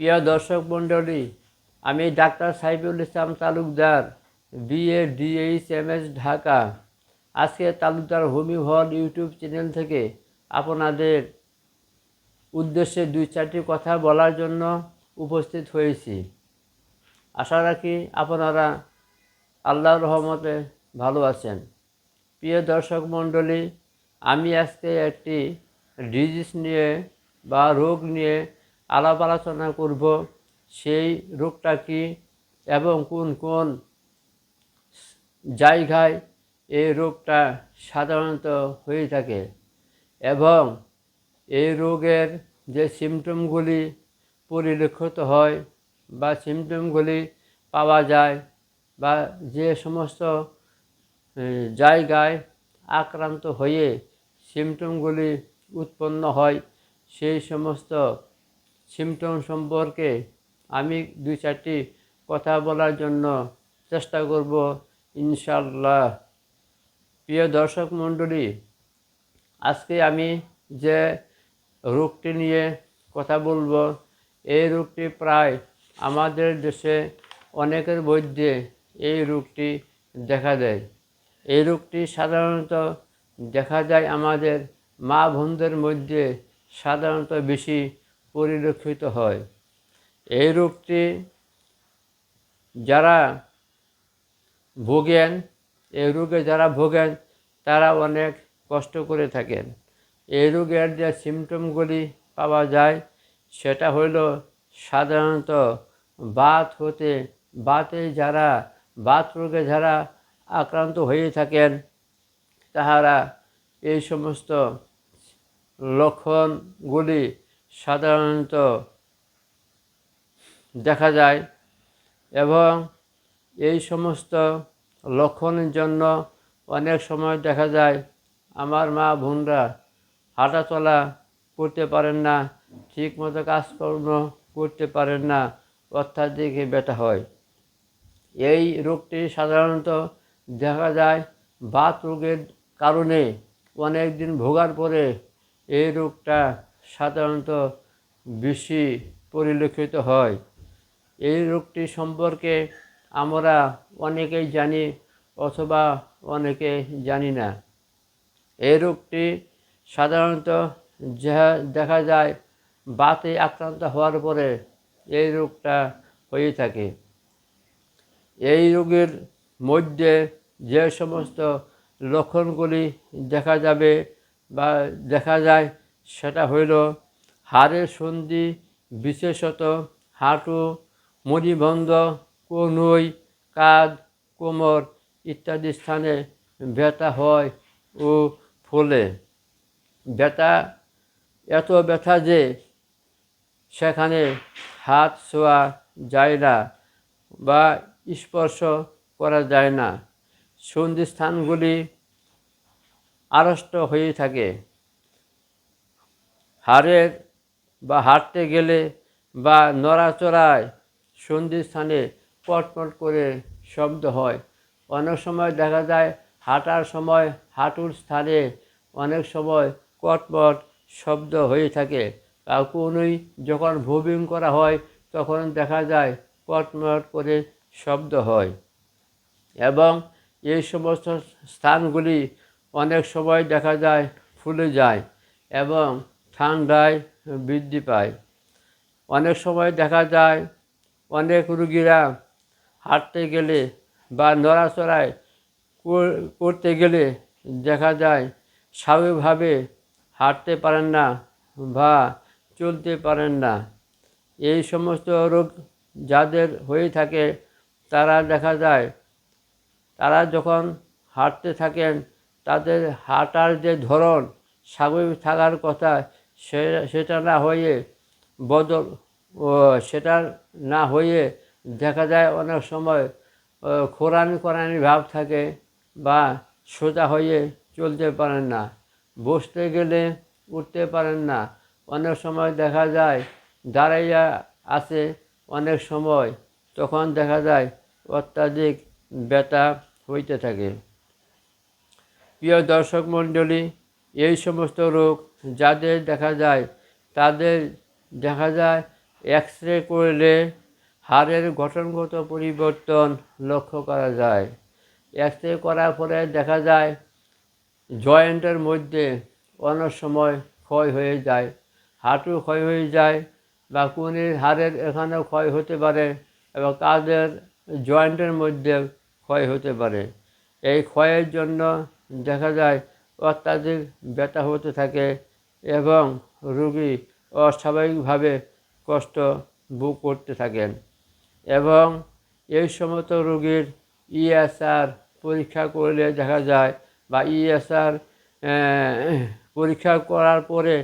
প্রিয় দর্শক মণ্ডলী, আমি doctor Saiful Islam Talukdar, BA DH M S Dhaka. আজকে তালুকদার হোমি হল ইউটিউব চ্যানেল থেকে আপনাদের উদ্দেশ্যে দুই চারটি কথা বলার জন্য উপস্থিত হয়েছি। আশা রাখি আপনারা আল্লাহর রহমতে ভালো আছেন। প্রিয় দর্শক মণ্ডলী, আমি আজকে একটি ডিজিজ নিয়ে বা রোগ নিয়ে আলাপ আলোচনা করব, সেই রোগটা কি এবং কোন কোন জায়গায় এই রোগটা সাধারণত হয়ে থাকে এবং এই রোগের যে সিমটমগুলি পরিলক্ষিত হয় বা সিমটমগুলি পাওয়া যায় বা যে সমস্ত জায়গায় আক্রান্ত হয়ে সিমটমগুলি উৎপন্ন হয়, সেই সমস্ত সিমটম সম্পর্কে আমি দুই চারটি কথা বলার জন্য চেষ্টা করব ইনশাল্লাহ প্রিয় দর্শক মণ্ডলী, আজকে আমি যে রোগটি নিয়ে কথা বলব, এই রোগটি প্রায় আমাদের দেশে অনেকের মধ্যে এই রোগটি দেখা দেয়। এই রোগটি সাধারণত দেখা যায় আমাদের মা বোনদের মধ্যে সাধারণত বেশি পরিলক্ষিত হয়। এই রোগটি যারা ভোগেন, এই রোগে যারা ভোগেন, তারা অনেক কষ্ট করে থাকেন। এই রোগের যে সিমটমগুলি পাওয়া যায়, সেটা হইল সাধারণত বাত হতে, বাতে যারা, বাত রোগে যারা আক্রান্ত হয়ে থাকেন, তাহারা এই সমস্ত লক্ষণগুলি সাধারণত দেখা যায় এবং এই সমস্ত লক্ষণের জন্য অনেক সময় দেখা যায় আমার মা বোনরা হাঁটা চলা করতে পারেন না, ঠিকমতো কাজকর্ম করতে পারেন না অত্যাধিক ব্যথা হয়। এই রোগটি সাধারণত দেখা যায় বাত রোগের কারণে। অনেক দিন ভোগার পরে এই রোগটা সাধারণত বেশি পরিলক্ষিত হয়। এই রোগটি সম্পর্কে আমরা অনেকেই জানি অথবা অনেকে জানি না। এই রোগটি সাধারণত যা- দেখা যায়, বাতে আক্রান্ত হওয়ার পরে এই রোগটা হয়ে থাকে। এই রোগের মধ্যে যে সমস্ত লক্ষণগুলি দেখা যাবে বা দেখা যায় সেটা হইল হাড়ের সন্ধি, বিশেষত হাঁটু মণিবন্ধ কনুই, কাঁধ, কোমর ইত্যাদি স্থানে ব্যথা হয় ও ফোলে। ব্যথা, এত ব্যথা যে সেখানে হাত ছোঁয়া যায় না বা স্পর্শ করা যায় না। সন্ধিস্থানগুলি আড়ষ্ট হয়ে থাকে। হাড়ের বা হাঁটতে গেলে বা নড়াচড়ায় সন্ধিস্থানে পটপট করে শব্দ হয়। অনেক সময় দেখা যায় হাঁটার সময় হাঁটুর স্থানে অনেক সময় কটপট শব্দ হয়ে থাকে। কোনোই যখন মুভিং করা হয়, তখন দেখা যায় কটমট করে শব্দ হয়। এবং এই সমস্ত স্থানগুলি অনেক সময় দেখা যায় ফুলে যায় এবং ঠান্ডায় বৃদ্ধি পায়। অনেক সময় দেখা যায় অনেক রুগীরা হাঁটতে গেলে বা নড়াচড়ায় করতে গেলে দেখা যায় স্বাভাবিকভাবে হাঁটতে পারেন না বা চলতে পারেন না। এই সমস্ত রোগ যাদের হয়ে থাকে তারা দেখা যায়, তারা যখন হাঁটতে থাকেন তাদের হাঁটার যে ধরন স্বাভাবিক থাকার কথা সেটা না হয়ে বদল সেটা না হয়ে দেখা যায় অনেক সময় খোরানি খোরানি ভাব থাকে বা সোজা হয়ে চলতে পারেন না, বসতে গেলে উঠতে পারেন না। অনেক সময় দেখা যায় দাঁড়াইয়া আছে অনেক সময়, তখন দেখা যায় অত্যাধিক ব্যথা হইতে থাকে। প্রিয় দর্শক মণ্ডলী এই সমস্ত রোগ যাদের দেখা যায়, তাদের দেখা যায় এক্স রে করলে হাড়ের গঠনগত পরিবর্তন লক্ষ্য করা যায়। এক্স রে করার পরে দেখা যায় জয়েন্টের মধ্যে অনেক সময় ক্ষয় হয়ে যায়। হাঁটু ক্ষয় হয়ে যায় বা কুনির হাড়ের এখানেও ক্ষয় হতে পারে এবং কাঁধের জয়েন্টের মধ্যে ক্ষয় হতে পারে। এই ক্ষয়ের জন্য দেখা যায় অত্যাধিক ব্যথা হতে থাকে এবং রুগী অস্বাভাবিকভাবে কষ্ট ভোগ করতে থাকেন এবং এই সমস্ত রোগীর ইএসআর পরীক্ষা করলে দেখা যায় বা ইএসআর পরীক্ষা করার পরে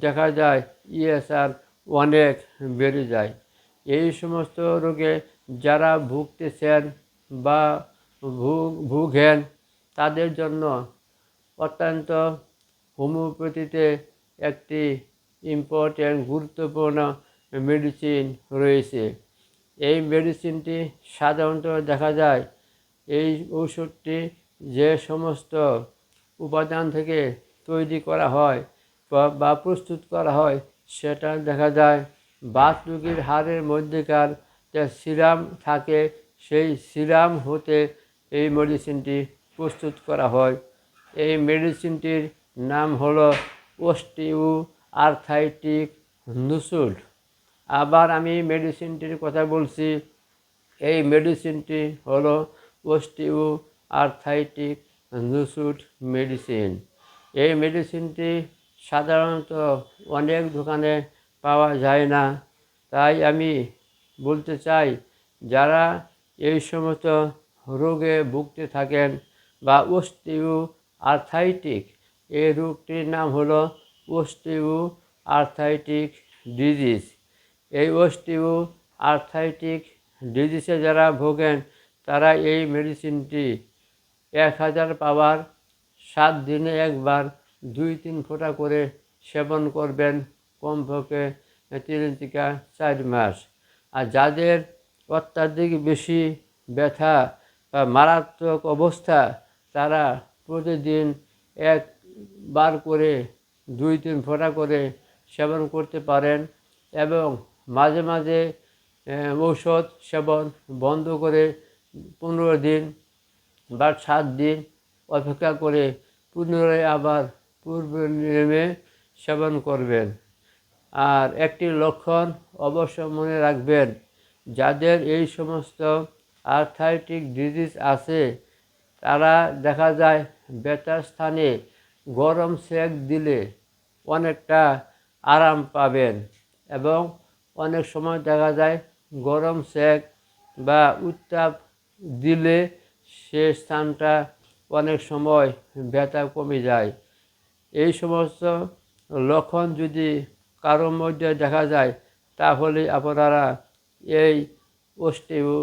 দেখা যায় ইএসআর অনেক বেড়ে যায়। এই সমস্ত রোগে যারা ভুগতেছেন বা ভুগ, ভুগেন তাদের জন্য অত্যন্ত হোমিওপ্যাথিতে একটি ইম্পর্ট্যান্ট গুরুত্বপূর্ণ মেডিসিন রয়েছে। এই মেডিসিনটি সাধারণত দেখা যায়, এই ঔষধটি যে সমস্ত উপাদান থেকে তৈরি করা হয় বা- প্রস্তুত করা হয়, সেটা দেখা যায়। বাত রোগীর হাড়ের মধ্যেকার যে সিরাম থাকে, সেই সিরাম হতে এই মেডিসিনটি প্রস্তুত করা হয়। এই মেডিসিনটির নাম হলো ওস্টিউ আর্থাইটিক নুসুল। আবার আমি মেডিসিনটির কথা বলছি, এই মেডিসিনটি হলো ওস্টিউ আর্থাইটিক নুসুট মেডিসিন। এই মেডিসিনটি সাধারণত অনেক দোকানে পাওয়া যায় না। তাই আমি বলতে চাই, যারা এই সমস্ত রোগে ভুগতে থাকেন বা ওস্টিউ আর্থাইটিক। এই রোগটির নাম হলো ওস্টিউ আর্থাইটিক ডিজিজ। এই ওস্টিউ আর্থাইটিক ডিজিজে যারা ভোগেন, তারা এই মেডিসিনটি এক হাজার পাওয়ার সাত দিনে একবার দুই তিন ফোঁটা করে সেবন করবেন কমপক্ষে তিন থেকে চার মাস। আর যাদের অত্যাধিক বেশি ব্যথা বা মারাত্মক অবস্থা, তারা প্রতিদিন একবার করে, দুই তিন ফোঁটা করে সেবন করতে পারেন এবং মাঝে মাঝে ঔষধ সেবন বন্ধ করে পনেরো দিন বা সাত দিন অপেক্ষা করে পুনরায় আবার পূর্ব নিয়মে সেবন করবেন। আর একটি লক্ষণ অবশ্য মনে রাখবেন, যাদের এই সমস্ত আর্থাইটিক ডিজিজ আছে তারা দেখা যায় ব্যথার স্থানে গরম সেক দিলে অনেকটা আরাম পাবেন এবং অনেক সময় দেখা যায় গরম সেক বা উত্তাপ দিলে সে স্থানটা অনেক সময় ব্যথা কমে যায়। এই সমস্ত লক্ষণ যদি কারোর মধ্যে দেখা যায়, তাহলে আপনারা এই ওস্টিও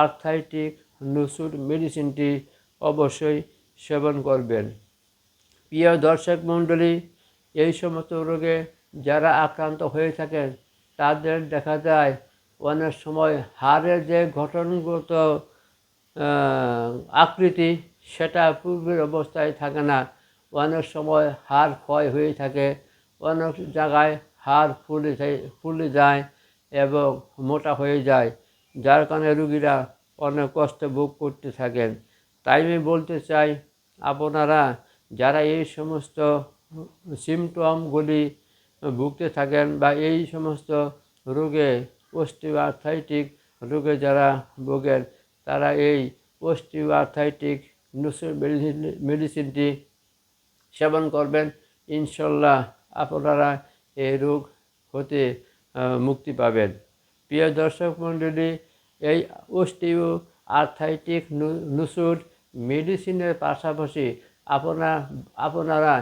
আর্থাইটিক নুসুর মেডিসিনটি অবশ্যই সেবন করবেন। প্রিয় দর্শক মণ্ডলী, এই সমস্ত রোগে যারা আক্রান্ত হয়ে থাকেন, তাদের দেখা যায় অনেক সময় হাড়ের যে গঠনগত আকৃতি, সেটা পূর্বের অবস্থায় থাকে না। অনেক সময় হাড় ক্ষয় হয়ে থাকে, অনেক জায়গায় হাড় ফুলে ফুলে যায় এবং মোটা হয়ে যায়, যার কারণে রুগীরা অনেক কষ্ট ভোগ করতে থাকেন। তাই আমি বলতে চাই, আপনারা যারা এই সমস্ত সিমটমগুলি ভুগতে থাকেন বা এই সমস্ত রোগে অস্টিওআর্থাইটিক রোগে যারা ভোগেন, তারা এই অস্টিওআর্থাইটিক নুসুর মেডিসিনটি সেবন করবেন। ইনশাল্লাহ আপনারা এই রোগ হতে মুক্তি পাবেন। প্রিয় দর্শক মণ্ডলী, এই অস্টিও আর্থাইটিক নুসুর মেডিসিনের পাশাপাশি আপনার, আপনারা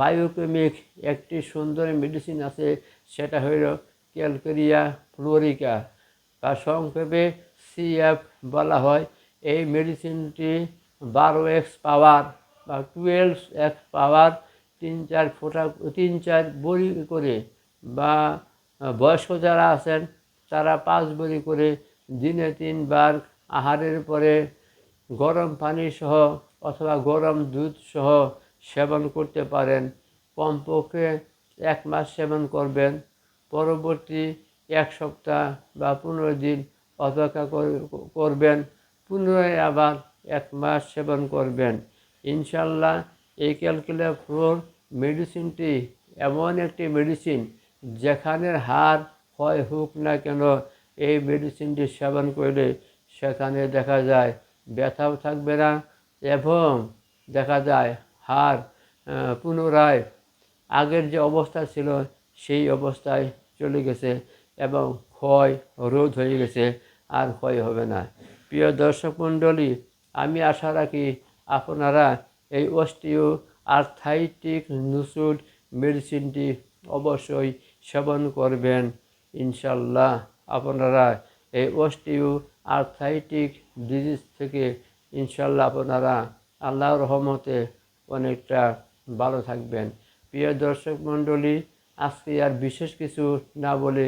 বায়োকেমিক একটি সুন্দর মেডিসিন আছে, সেটা হইল ক্যালকেরিয়া ফ্লোরিকা। বা সংক্ষেপে সিএফ বলা হয়। এই মেডিসিনটি বারো এক্স পাওয়ার বা টুয়েলভ এক্স পাওয়ার তিন চার ফোঁটা, তিন চার বড়ি করে বা বয়স্ক যারা আছেন, তারা পাঁচ বড়ি করে দিনে তিনবার আহারের পরে গরম পানি সহ অথবা গরম দুধ সহ সেবন করতে পারেন। কমপক্ষে এক মাস সেবন করবেন। পরবর্তী এক সপ্তাহ বা পনেরো দিন অপেক্ষা কর- করবেন। পুনরায় আবার এক মাস সেবন করবেন। ইনশাল্লাহ এই ক্যালকুলার ফ্লোর মেডিসিনটি এমন একটি মেডিসিন যেখানে হার হয় হোক না কেন এই মেডিসিনটি সেবন করলে সেখানে দেখা যায় ব্যথাও থাকবে না এবং দেখা যায় হার পুনরায় আগের যে অবস্থা ছিল সেই অবস্থায় চলে গেছে এবং ক্ষয় রোধ হয়ে গেছে, আর ক্ষয় হবে না। প্রিয় দর্শক মণ্ডলী, আমি আশা রাখি আপনারা এই অস্টিও আর্থাইটিক নুসুড মেডিসিনটি অবশ্যই সেবন করবেন। ইনশাল্লাহ আপনারা এই অস্টিও আর্থাইটিক ডিজিজ থেকে ইনশাল্লাহ আপনারা আল্লাহর রহমতে অনেকটা ভালো থাকবেন। প্রিয় দর্শক মণ্ডলী, আজকে আর বিশেষ কিছু না বলে